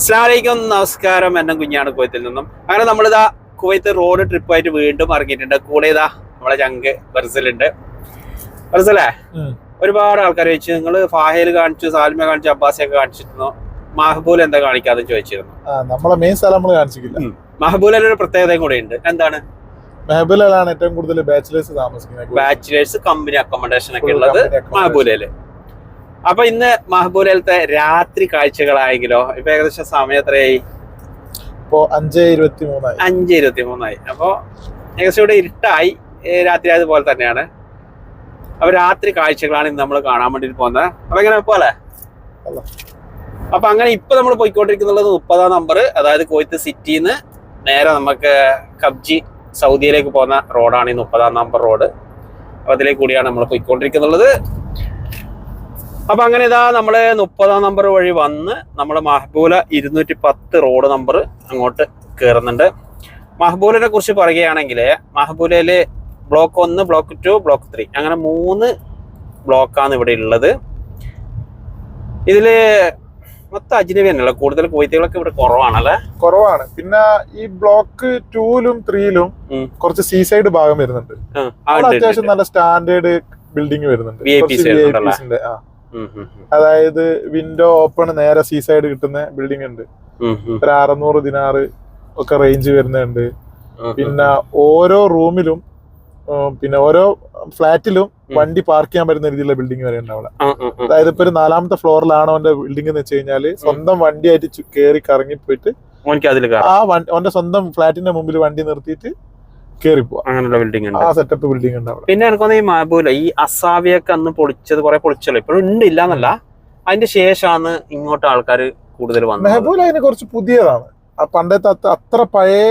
അസ്ലാമലൈക്കും നമസ്കാരം. എന്നെ കുഞ്ഞാണ് കുവൈത്തിൽ നിന്നും. അങ്ങനെ നമ്മളിതാ കുവൈത്ത് റോഡ് ട്രിപ്പായിട്ട് വീണ്ടും ഇറങ്ങിയിട്ടുണ്ട്. കൂടെ ഇതാ നമ്മളെ ചങ്ക് ബർസലുണ്ട്. ബർസലേ. ഒരുപാട് ആൾക്കാർ ചോദിച്ചു. നിങ്ങൾ ഫാഹയിൽ കാണിച്ചു സാൽമ കാണിച്ചു അബ്ബാസിയൊക്കെ കാണിച്ചിരുന്നു. മഹബൂൽ എന്താ കാണിക്കാതെ ചോദിച്ചിരുന്നു. നമ്മളെ മെയിൻ സ്ഥലം നമ്മൾ കാണിച്ചിട്ടില്ല. ഒരു പ്രത്യേകതയും കൂടെ ഉണ്ട്. എന്താണ്? മെഹബൂലാണ് ഏറ്റവും കൂടുതൽ ബാച്ചിലേഴ്സ് താമസിക്കുന്നത്. ബാച്ചിലേഴ്സ് കമ്പനി അക്കോമഡേഷൻ ഒക്കെ ഉള്ളത് മഹബൂലല്ലേ മഹബൂലയിൽ അപ്പൊ ഇന്ന് മഹബൂലത്തെ രാത്രി കാഴ്ചകളായെങ്കിലോ? ഇപ്പൊ ഏകദേശം സമയം എത്രയായി? ഇപ്പോ അഞ്ച് ഇരുപത്തി മൂന്നായി അഞ്ച് ഇരുപത്തി മൂന്നായി അപ്പോ ഏകദേശം ഇവിടെ ഇരുട്ടായി. രാത്രി അതുപോലെ തന്നെയാണ്. അപ്പൊ രാത്രി കാഴ്ചകളാണ് ഇന്ന് നമ്മൾ കാണാൻ വേണ്ടി പോകുന്നത്. അപ്പൊ എങ്ങനെ പോലെ. അപ്പൊ അങ്ങനെ ഇപ്പൊ നമ്മൾ പോയിക്കൊണ്ടിരിക്കുന്നുള്ളത് മുപ്പതാം നമ്പർ. അതായത് കോയത്ത് സിറ്റിന്ന് നേരെ നമുക്ക് കബ്ജി സൗദിയിലേക്ക് പോകുന്ന റോഡാണ് ഈ മുപ്പതാം നമ്പർ റോഡ്. അപ്പൊ അതിലേക്ക് കൂടിയാണ് നമ്മൾ പോയിക്കൊണ്ടിരിക്കുന്നുള്ളത്. അപ്പൊ അങ്ങനെ ഇതാ നമ്മൾ മുപ്പതാം നമ്പർ വഴി വന്ന് നമ്മളെ മഹബൂല ഇരുന്നൂറ്റി പത്ത് റോഡ് നമ്പർ അങ്ങോട്ട് കയറുന്നുണ്ട് മഹബൂലിനെ കുറിച്ച് പറയുകയാണെങ്കിൽ മഹബൂലയിൽ ബ്ലോക്ക് ഒന്ന് ബ്ലോക്ക് ടു ബ്ലോക്ക് ത്രീ അങ്ങനെ മൂന്ന് ബ്ലോക്കാണ് ഇവിടെ ഉള്ളത്. ഇതിൽ മൊത്തം അജ്നബി തന്നെയല്ല? കൂടുതൽ കുവൈത്തുകളൊക്കെ ഇവിടെ കുറവാണല്ലേ? കുറവാണ്. പിന്നെ ഈ ബ്ലോക്ക് ടൂലും ത്രീയിലും. കുറച്ച് സീ സൈഡ് ഭാഗം വരുന്നുണ്ട്. അത്യാവശ്യം നല്ല സ്റ്റാൻഡേർഡ് ബിൽഡിംഗ് വരുന്നുണ്ട്. അതായത് വിൻഡോ ഓപ്പൺ നേരെ സീ സൈഡ് കിട്ടുന്ന ബിൽഡിംഗ് ഉണ്ട്. ഒരു അറുന്നൂറ് ദിനാറ് ഒക്കെ റേഞ്ച് വരുന്നുണ്ട്. പിന്നെ ഓരോ റൂമിലും പിന്നെ ഓരോ ഫ്ലാറ്റിലും വണ്ടി പാർക്ക് ചെയ്യാൻ പറ്റുന്ന രീതിയിലുള്ള ബിൽഡിംഗ് വരെ ഉണ്ട് അവിടെ ആ, ആ, ആ. അതായത് ഇപ്പൊ ഒരു നാലാമത്തെ ഫ്ലോറിലാണ് അവന്റെ ബിൽഡിംഗ് എന്ന് വെച്ച് കഴിഞ്ഞാൽ സ്വന്തം വണ്ടിയായിട്ട് കയറി കേറി കറങ്ങി പോയിട്ട് ആ വണ്ടി അവന്റെ സ്വന്തം ഫ്ലാറ്റിന്റെ മുമ്പിൽ വണ്ടി നിർത്തിയിട്ട് അങ്ങനെയുള്ള ബിൽഡിംഗ് ഉണ്ട്. ആ സെറ്റപ്പ് ബിൽഡിംഗ് ഉണ്ട് അവിടെ. പിന്നെ എനിക്ക് തോന്നുന്നു ഈ മാബൂല ഈ അസാവിയൊക്കെ അന്ന് പൊളിച്ചത് കുറെ പൊളിച്ചല്ലോ. ഇപ്പോഴും ഉണ്ട് ഇല്ലാന്നല്ല. അതിന്റെ ശേഷമാണ് ഇങ്ങോട്ട് ആൾക്കാർ കൂടുതൽ വന്നത്. മെഹബൂല അതിന് കുറച്ച് പുതിയതാണ്. പണ്ടത്തെ അത്ര പഴയ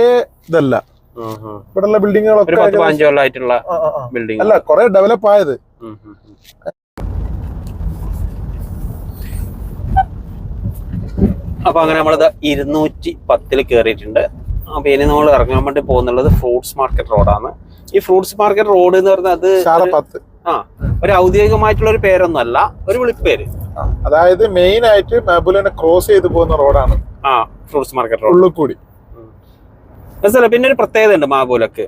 ഇതല്ല. ഇവിടെ. ഇവിടെയുള്ള ബിൽഡിങ്ങുകളൊക്കെ പതിനഞ്ച് കൊല്ലമായിട്ടുള്ള. ബിൽഡിംഗ് അല്ല കുറെ ഡെവലപ്പ് ആയത്. അപ്പൊ അങ്ങനെ നമ്മളത് ഇരുന്നൂറ്റി പത്തിൽ കയറിയിട്ടുണ്ട് അപ്പൊ ഇനി നമ്മൾ ഇറങ്ങാൻ വേണ്ടി പോകുന്നുള്ളത് ഫ്രൂട്ട്സ് മാർക്കറ്റ് റോഡാണ്. ഈ ഫ്രൂട്ട്സ് മാർക്കറ്റ് റോഡ് എന്ന് പറഞ്ഞാൽ അത് ആ ഒരു ഔദ്യോഗികമായിട്ടുള്ള ഒരു പേരൊന്നും അല്ല ഒരു വിളിപ്പേര് അതായത് മെയിൻ ആയിട്ട് മാബുലിനെ ക്രോസ് ചെയ്ത് പോകുന്ന റോഡാണ്. ആ ഫ്രൂട്ട്സ് മാർക്കറ്റ് റോഡ്. ഉള്ളിൽ കൂടി മനസ്സിലായി? പിന്നെ ഒരു പ്രത്യേകത ഉണ്ട് മാബുലക്ക്.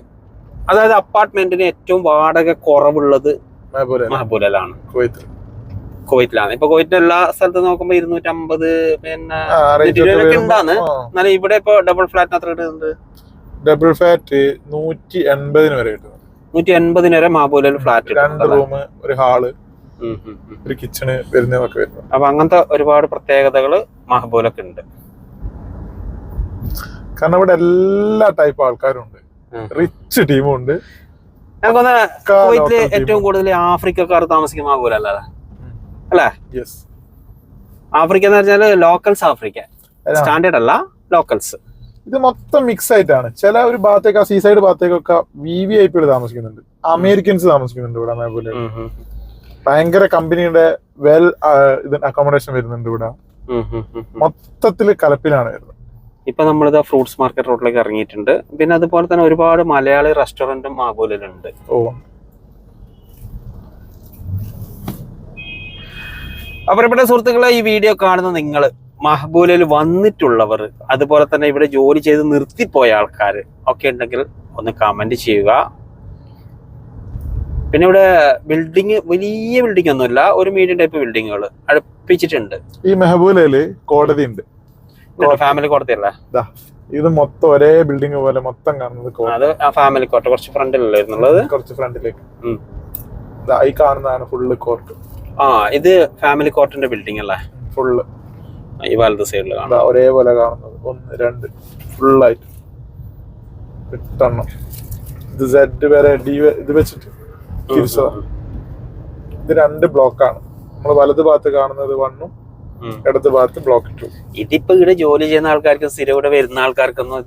അതായത് അപ്പാർട്ട്മെന്റിന് ഏറ്റവും വാടക കുറവുള്ളത് മെഹബൂല മഹബൂലയിലാണ് കുവൈത്തിൽ. കുവൈറ്റിലാണ് ഇപ്പൊ കുവൈറ്റിന്റെ എല്ലാ സ്ഥലത്തും നോക്കുമ്പോ ഇരുന്നൂറ്റമ്പത് പിന്നെ ഉണ്ടാന്ന് എന്നാലും ഇവിടെ ഇപ്പൊ ഡബിൾ ഫ്ലാറ്റിന് അത്ര കിട്ടുന്നുണ്ട്. ഡബിൾ ഫ്ലാറ്റ് നൂറ്റി എൺപതിന് വരെ കിട്ടും. നൂറ്റി എൺപതിന് വരെ മഹബൂലയിൽ ഫ്ലാറ്റ് രണ്ട് റൂം ഒരു ഹാൾ ഒരു കിച്ചണ് വരുന്നതൊക്കെ വരുന്നു അപ്പൊ അങ്ങനത്തെ ഒരുപാട് പ്രത്യേകതകൾ മഹബൂലൊക്കെ ഉണ്ട് കാരണം ഇവിടെ എല്ലാ ടൈപ്പ് ആൾക്കാരും ഉണ്ട്. റിച്ച് ടീമും ഉണ്ട് നമുക്കൊന്ന് ഏറ്റവും കൂടുതൽ ആഫ്രിക്കക്കാർ താമസിക്കുന്ന മഹബൂല അല്ലേ? ആഫ്രിക്ക എന്ന് പറഞ്ഞാൽ ലോക്കൽസ് ആഫ്രിക്ക. സ്റ്റാൻഡേർഡ് അല്ല ലോക്കൽസ് ഇത് മൊത്തം മിക്സ് ആയിട്ടാണ്. ചില ഒരു ഭാഗത്തേക്ക് ആ സീ സൈഡ് ഭാഗത്തേക്കൊക്കെ വി വി ഐ പി താമസിക്കുന്നുണ്ട്. അമേരിക്കൻസ് താമസിക്കുന്നുണ്ട് ഇവിടെ അതേപോലെ. ഭയങ്കര കമ്പനിയുടെ വെൽ ഇത് അക്കോമഡേഷൻ വരുന്നുണ്ട് ഇവിടെ. മൊത്തത്തിൽ കലപ്പിലാണ് വരുന്നത്. ഇപ്പൊ നമ്മളിത് ഫ്രൂട്ട്സ് മാർക്കറ്റ് റോഡിലേക്ക് ഇറങ്ങിയിട്ടുണ്ട്. പിന്നെ അതുപോലെ തന്നെ ഒരുപാട് മലയാളി റെസ്റ്റോറന്റും ആഗോലിലുണ്ട് ഓ. പ്രിയപ്പെട്ട സുഹൃത്തുക്കളെ ഈ വീഡിയോ കാണുന്ന നിങ്ങൾ മഹബൂലിൽ വന്നിട്ടുള്ളവർ അതുപോലെ തന്നെ ഇവിടെ ജോലി ചെയ്ത് നിർത്തിപ്പോയ ആൾക്കാർ ഒക്കെ ഉണ്ടെങ്കിൽ ഒന്ന് കമന്റ് ചെയ്യുക. പിന്നെ ഇവിടെ ബിൽഡിങ് വലിയ ബിൽഡിംഗ് ഒന്നുമില്ല ഒരു മീഡിയം ടൈപ്പ് ബിൽഡിങ്ങുകൾ അടുപ്പിച്ചിട്ടുണ്ട്. ഈ മെഹബൂലയിൽ കോടതി ഉണ്ട്. ഫാമിലി കോടതിയല്ലേ ദാ, ഇത് മൊത്തം ഒരേ ബിൽഡിംഗ് പോലെ മൊത്തം കാണുന്നത് കോടതി. അത് ആ ഫാമിലി കോർട്ട് കുറച്ച് ഫ്രണ്ടിലല്ലേ ഇരുന്നുള്ളത് കുറച്ച് ഫ്രണ്ടിലേക്ക് ഈ കാണുന്നതാണ് ഫുള്ള് കോർട്ട് ആ ഇത് ഫാമിലി കോർട്ടിന്റെ ബിൽഡിംഗ് അല്ലേ? ഫുള്ള് ഈ വലത് സൈഡിൽ കാണാം ഒരേപോലെ കാണുന്നത്. ഒന്ന് രണ്ട്. ഫുള്ളായിട്ട് എട്ടെണ്ണം. ഇത് സെഡ് വരെ ഡി ഇത് വെച്ചിട്ട് ഇത് രണ്ട് ബ്ലോക്കാണ്. നമ്മൾ വലത് ഭാഗത്ത് കാണുന്നത് വണ്ണും. ഇടത് ഭാഗത്ത് ബ്ലോക്ക് ടു ഇതിപ്പോ ഇവിടെ ജോലി ചെയ്യുന്ന ആൾക്കാർക്ക് സ്ഥിരം ഇവിടെ വരുന്ന ആൾക്കാർക്കൊന്നും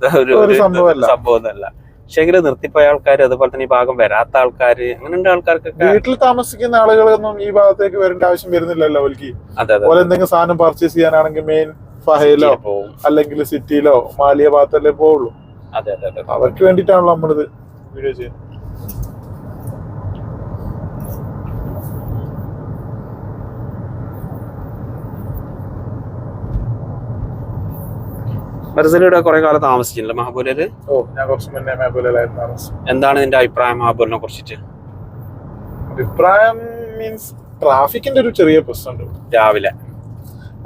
ഒരു സംഭവമല്ല. സംഭവമല്ല പക്ഷെ നിർത്തിപ്പോയ ആൾക്കാർ അതുപോലെ തന്നെ ഈ ഭാഗം വരാത്ത ആൾക്കാർ അങ്ങനെയുള്ള ആൾക്കാർക്കൊക്കെ വീട്ടിൽ താമസിക്കുന്ന ആളുകളൊന്നും ഈ ഭാഗത്തേക്ക് വരേണ്ട ആവശ്യം വരുന്നില്ലല്ലോ അവർക്ക് അതെ അതെ. അതുപോലെ എന്തെങ്കിലും സാധനം പർച്ചേസ് ചെയ്യാനാണെങ്കിൽ മെയിൻ ഫഹയിലോ അല്ലെങ്കിൽ സിറ്റിയിലോ മാലിയ ഭാഗത്തല്ലേ പോവുള്ളൂ. അതെ അതെ അതെ. അവർക്ക് വേണ്ടിയിട്ടാണല്ലോ നമ്മളിത് വീഡിയോ ചെയ്യുന്നത്. ബർസലിയുടെ കുറെ കാലം താമസിച്ചില്ല മഹാബൂലിൽ ഓ ഞാൻ കുറച്ച് മുന്നേ മേബുലായിരുന്നു താമസം എന്താണ് നിന്റെ അഭിപ്രായം മഹാബൂലിനെ കുറിച്ചിട്ട്? അഭിപ്രായം മീൻസ് ട്രാഫിക്കിന്റെ ഒരു ചെറിയ പ്രശ്നമുണ്ട്. രാവിലെ.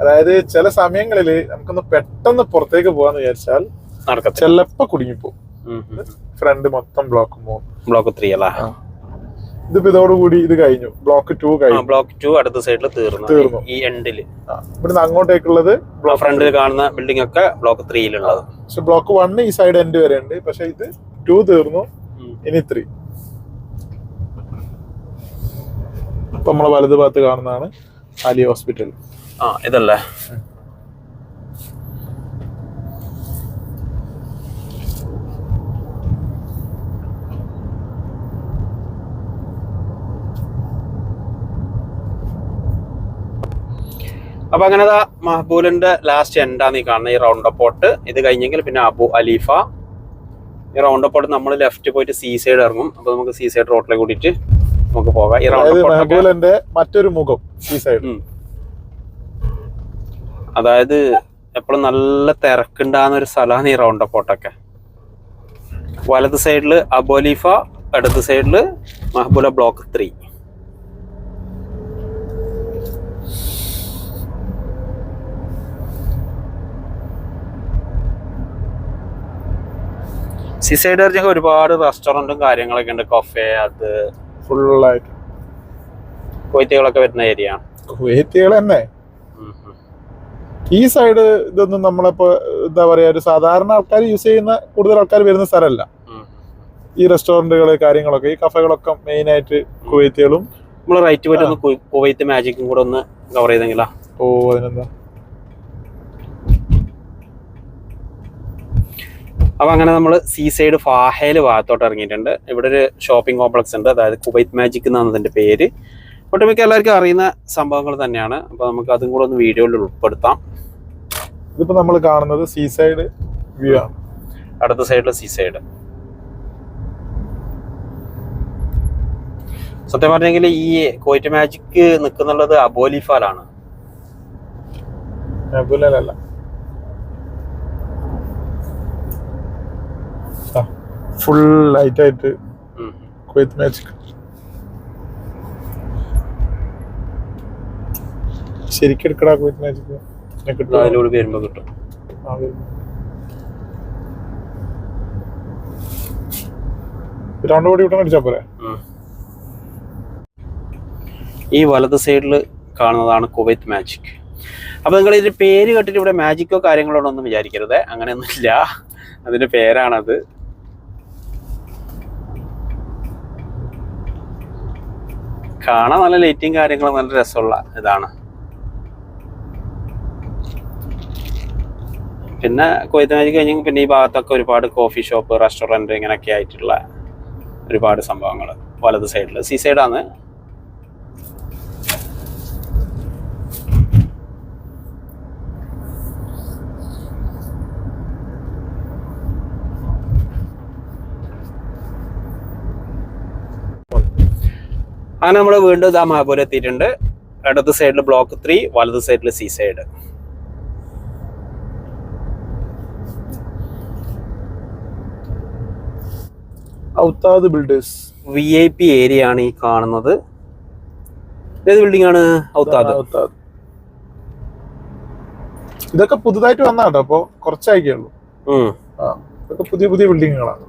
അതായത് ചില സമയങ്ങളിൽ നമുക്കൊന്ന് പെട്ടെന്ന് പുറത്തേക്ക് പോകാന്ന് വിചാരിച്ചാൽ നടക്കാം ചിലപ്പോ കുടുങ്ങിപ്പോ ഫ്രണ്ട് മൊത്തം ബ്ലോക്ക് പോകും. ബ്ലോക്ക് ത്രീ അല്ല? ഇതിപ്പോ ഇതോടുകൂടി ഇത് കഴിഞ്ഞു. ബ്ലോക്ക് ടു കഴിഞ്ഞു. ബ്ലോക്ക് ടു അടുത്ത സൈഡിൽ തീർന്നു. തീർന്നു. ഈ എൻഡിൽ ഇവിടുന്ന് അങ്ങോട്ടേക്കുള്ളത് ഫ്രണ്ടിൽ കാണുന്ന ബിൽഡിംഗ് ഒക്കെ ബ്ലോക്ക് ത്രീയിലുള്ളത് പക്ഷെ ബ്ലോക്ക് വണ് ഈ സൈഡ് എൻഡ് വരെ ഉണ്ട്. പക്ഷെ ഇത് ടു തീർന്നു. ഇനി ത്രീ ഇപ്പൊ നമ്മളെ വലത് ഭാഗത്ത് കാണുന്നതാണ് അലി ഹോസ്പിറ്റൽ ആ ഇതല്ലേ? അപ്പൊ അങ്ങനെ മഹബൂലിന്റെ ലാസ്റ്റ് എൻഡാന്ന് ഈ കാണുന്ന ഈ റൗണ്ട് അപ്പോട്ട് ഇത് കഴിഞ്ഞെങ്കിൽ പിന്നെ അബു അലീഫ. ഈ റൗണ്ട് അപ്പോട്ട് നമ്മൾ ലെഫ്റ്റ് പോയിട്ട് സീ സൈഡ് ഇറങ്ങും. അപ്പൊ നമുക്ക് സീ സൈഡ് റോട്ടിലെ കൂടിയിട്ട് നമുക്ക് പോകാം. ഈ റൗണ്ട് മഹബൂലിന്റെ മറ്റൊരു മുഖം ഈ സൈഡ് അതായത് എപ്പോഴും നല്ല തിരക്കുണ്ടാകുന്ന ഒരു സ്ഥലമാണ് ഈ റൗണ്ട് അപ്പോട്ടൊക്കെ വലത് സൈഡിൽ അബോലീഫ ഇടത് സൈഡിൽ Mahboula block three sea side പറഞ്ഞ ഒരുപാട് റെസ്റ്റോറന്റും കാര്യങ്ങളൊക്കെ ഉണ്ട്. കഫേ അത് ഫുള്ളായിട്ട്. കൊയ്ത്തികളൊക്കെ വരുന്ന ഏരിയ കൊയ്ത്തികൾ കുവൈറ്റുകൾ തന്നെ. ഈ സൈഡ് ഇതൊന്നും നമ്മളിപ്പോ എന്താ പറയാ ഒരു സാധാരണ ആൾക്കാർ യൂസ് ചെയ്യുന്ന കൂടുതൽ ആൾക്കാർ വരുന്ന സ്ഥലമല്ല. ഈ റെസ്റ്റോറന്റുകൾ കാര്യങ്ങളൊക്കെ ഈ കഫകളൊക്കെ മെയിൻ ആയിട്ട് കുവൈത്തികളും നമ്മൾ റൈറ്റ് പോയിട്ട് ഒന്ന് കുവൈത്ത് മാജിക്കും കൂടെ ഒന്ന് കവർ ചെയ്തെങ്കിലാ? ഓ അതിനെന്താ? അപ്പൊ അങ്ങനെ നമ്മൾ സീ സൈഡ് ഫാഹേൽ ഭാഗത്തോട്ട് ഇറങ്ങിയിട്ടുണ്ട്. ഇവിടെ ഒരു ഷോപ്പിംഗ് കോംപ്ലക്സ് ഉണ്ട്. അതായത് കുവൈത്ത് മാജിക് എന്നാണ് പേര്. ഒട്ടുമിക്ക എല്ലാവർക്കും അറിയുന്ന സംഭവങ്ങൾ തന്നെയാണ്. അപ്പോൾ നമുക്ക് അതും കൂടെ ഒന്ന് വീഡിയോയിൽ ഉൾപ്പെടുത്താം. ഇതിപ്പോ നമ്മൾ കാണുന്നത് സീ സൈഡ് വ്യൂ ആണ്. അടുത്ത സൈഡിൽ സീ സൈഡ് സത്യം പറഞ്ഞെങ്കിൽ ഈ കോയിറ്റ് മാജിക് നിൽക്കുന്നുള്ളത് അബോലിഫാലാണ്. മെഹബൂലല്ല ഫുൾ ലൈറ്റ് ആയിട്ട് കുവൈത്ത് മാജിക് ശരിക്കും എടുക്കടാ കുവൈത്ത് മാജിക് അതിലൂടെ വരുമ്പോ കിട്ടും. രണ്ടു കോടി അടിച്ചാ പോരെ? ഈ വലത് സൈഡിൽ കാണുന്നതാണ് കുവൈത്ത് മാജിക്. അപ്പൊ നിങ്ങൾ ഇതിന്റെ പേര് കേട്ടിട്ട് ഇവിടെ മാജിക്കോ കാര്യങ്ങളോ ഒന്നും വിചാരിക്കരുത്. അങ്ങനെയൊന്നുമില്ല. അതിന്റെ പേരാണത്. കാണാൻ നല്ല ലൈറ്റിങ് കാര്യങ്ങളും നല്ല രസമുള്ള ഇതാണ്. പിന്നെ കുവൈത്ത് മാജിക് കഴിഞ്ഞെങ്കിൽ പിന്നെ ഈ ഭാഗത്തൊക്കെ ഒരുപാട് കോഫി ഷോപ്പ് റെസ്റ്റോറന്റ് ഇങ്ങനെയൊക്കെ ആയിട്ടുള്ള ഒരുപാട് സംഭവങ്ങൾ വലത് സൈഡിൽ സീ സൈഡാണ് അങ്ങനെ നമ്മൾ വീണ്ടും ഇതാ മഹാപൂരം എത്തിയിട്ടുണ്ട്. ഇടത് സൈഡിൽ ബ്ലോക്ക് ത്രീ വലത് സൈഡിൽ sea side ഔത്താദ് builders V I P area ആണ് ഈ കാണുന്നത്. ഏത് ബിൽഡിംഗ് ആണ് ഔത്താദ്? ഔത്താദ്. ഇതൊക്കെ പുതുതായിട്ട് വന്നാട്ടോ അപ്പൊ കുറച്ചായിക്കേ ഉള്ളൂ. ഇതൊക്കെ പുതിയ പുതിയ ബിൽഡിങ്ങുകളാണ്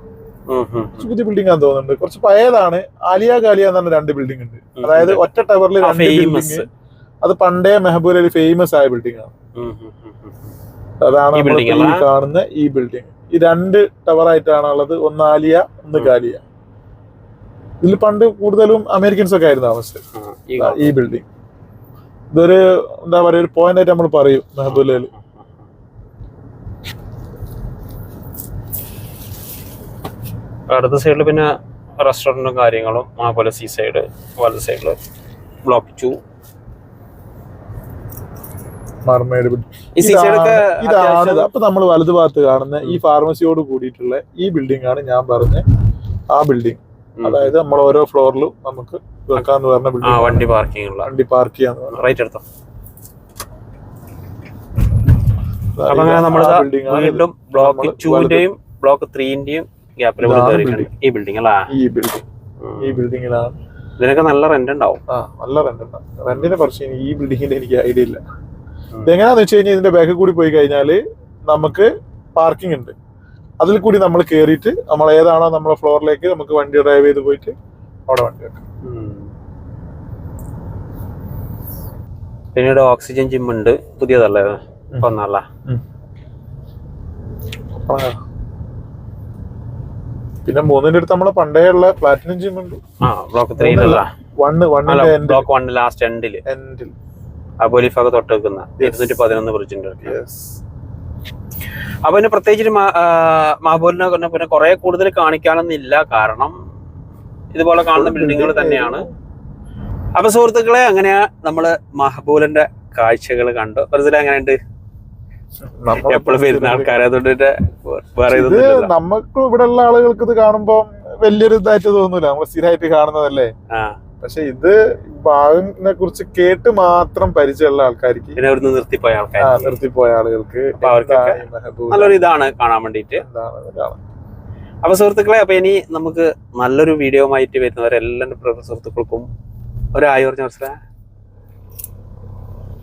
കുറച്ച് പുതിയ ബിൽഡിംഗ് ആണെന്ന് തോന്നുന്നുണ്ട്. കുറച്ച് പഴയതാണ്. ആലിയ ഗാലിയ എന്ന് പറഞ്ഞ രണ്ട് ബിൽഡിംഗ് ഉണ്ട്. അതായത് ഒറ്റ ടവറിൽ രണ്ട് ബിൽഡിംഗ് അത് പണ്ടേ മെഹബൂൽ അലി ഫേമസ് ആയ ബിൽഡിംഗ് ആണ്. അതാണ്? കാണുന്ന ഈ ബിൽഡിംഗ് ഈ രണ്ട് ടവർ ആയിട്ടാണ് ഉള്ളത് ഒന്ന് ആലിയ ഒന്ന് ഗാലിയ. ഇതിൽ പണ്ട് കൂടുതലും അമേരിക്കൻസ് ഒക്കെ ആയിരുന്നു താമസിച്ചത്. ഈ ബിൽഡിംഗ് ഇതൊരു എന്താ പറയുക ഒരു പോയിന്റ് ആയിട്ട് നമ്മൾ പറയും മെഹബൂലയിൽ അടുത്ത സൈഡിൽ പിന്നെ റെസ്റ്റോറന്റും കാര്യങ്ങളും അതുപോലെ സീ സൈഡ് വലത് സൈഡിൽ ബ്ലോക്ക് ടു ഇതാണ് അപ്പൊ നമ്മൾ വലതു ഭാഗത്ത് കാണുന്ന ഈ ഫാർമസിയോട് കൂടിയിട്ടുള്ള ഈ ബിൽഡിംഗ് ആണ് ഞാൻ പറഞ്ഞ ആ ബിൽഡിംഗ് അതായത് നമ്മൾ ഓരോ ഫ്ലോറിലും നമുക്ക് വെക്കാന്ന് പറഞ്ഞ ബിൽഡിംഗ് വണ്ടി പാർക്കിംഗ് വണ്ടി പാർക്ക് ചെയ്യാന്ന് റൈറ്റ് എടുത്തോ. അങ്ങനെ നമ്മൾ. വീണ്ടും ബ്ലോക്ക് ബ്ലോക്ക് ത്രീന്റെയും ഗ്യാപ്പിൽ ഈ ബിൽഡിംഗ് അല്ലേ ഈ ബിൽഡിംഗ് ഈ ബിൽഡിങ്ങിലാണ് ഇതിനൊക്കെ നല്ല റെന്റ് ഉണ്ടാവും. ആ നല്ല റെന്റ് ഉണ്ട് റെന്റിനെ കുറച്ച് ഈ ബിൽഡിങ്ങിന്റെ എനിക്ക് ഐഡിയ ഇല്ല. ഇതെങ്ങനെയാന്ന് വെച്ച് കഴിഞ്ഞാൽ ഇതിന്റെ ബാക്കിൽ കൂടി പോയി കഴിഞ്ഞാൽ നമുക്ക് പാർക്കിംഗ് ഉണ്ട്. അതിൽ കൂടി നമ്മൾ കയറിയിട്ട് നമ്മൾ ഏതാണോ നമ്മളെ ഫ്ലോറിലേക്ക് നമുക്ക് വണ്ടി ഡ്രൈവ് ചെയ്ത് പോയിട്ട് അവിടെ വണ്ടി വെക്കാം. പിന്നീട് ഓക്സിജൻ ജിം ഉണ്ട്. പുതിയതല്ലേ? ഇത്? പിന്നെ മൂന്നിന്റെ അടുത്ത് നമ്മളെ പണ്ടേ ഉള്ള പ്ലാറ്റിനം ജിം ഉണ്ട്. ആ ബ്ലോക്ക് വണ്ണ് വണ്ണിന്റെ എൻഡ് ബ്ലോക്ക് വൺ ലാസ്റ്റ് എൻഡിൽ എൻഡിൽ അബോലിഫൊക്കെ തൊട്ട് വെക്കുന്ന. ഇരുന്നൂറ്റി പതിനൊന്ന് ബ്രിഡ്ജിന്റെ അപ്പൊ പിന്നെ പ്രത്യേകിച്ച് മഹബൂലിനെ പിന്നെ പിന്നെ കുറെ കൂടുതൽ കാണിക്കാനൊന്നില്ല കാരണം ഇതുപോലെ കാണുന്ന ബിൽഡിങ്ങുകൾ തന്നെയാണ്. അപ്പൊ സുഹൃത്തുക്കളെ അങ്ങനെയാ നമ്മൾ മഹബൂലിന്റെ കാഴ്ചകൾ കണ്ടു. വെറുതെ എങ്ങനെയുണ്ട്? എപ്പോഴും വരുന്ന ആൾക്കാരെ അതുകൊണ്ട് ഇത് നമുക്ക് ഇവിടെ ഉള്ള ആളുകൾക്ക് ഇത് കാണുമ്പോ വലിയൊരു ഇതായിട്ട് തോന്നൂല. നമ്മൾ സ്ഥിരമായിട്ട് കാണുന്നതല്ലേ? പക്ഷെ ഇത് ഭാഗത്തിനെ കുറിച്ച് കേട്ട് മാത്രം പരിചയമുള്ള ആൾക്കാർക്ക് പിന്നെ അവിടുന്ന് നിർത്തിപ്പോയ ആൾക്കാർ നിർത്തിപ്പോയ ആളുകൾക്ക് നല്ലൊരു ഇതാണ് കാണാൻ വേണ്ടിയിട്ട്. അപ്പൊ സുഹൃത്തുക്കളെ അപ്പൊ ഇനി നമുക്ക് നല്ലൊരു വീഡിയോ ആയിട്ട് വരുന്നവരെല്ലാവരും സുഹൃത്തുക്കൾക്കും ഒരു പറഞ്ഞു പറഞ്ഞ മനസ്സിലാ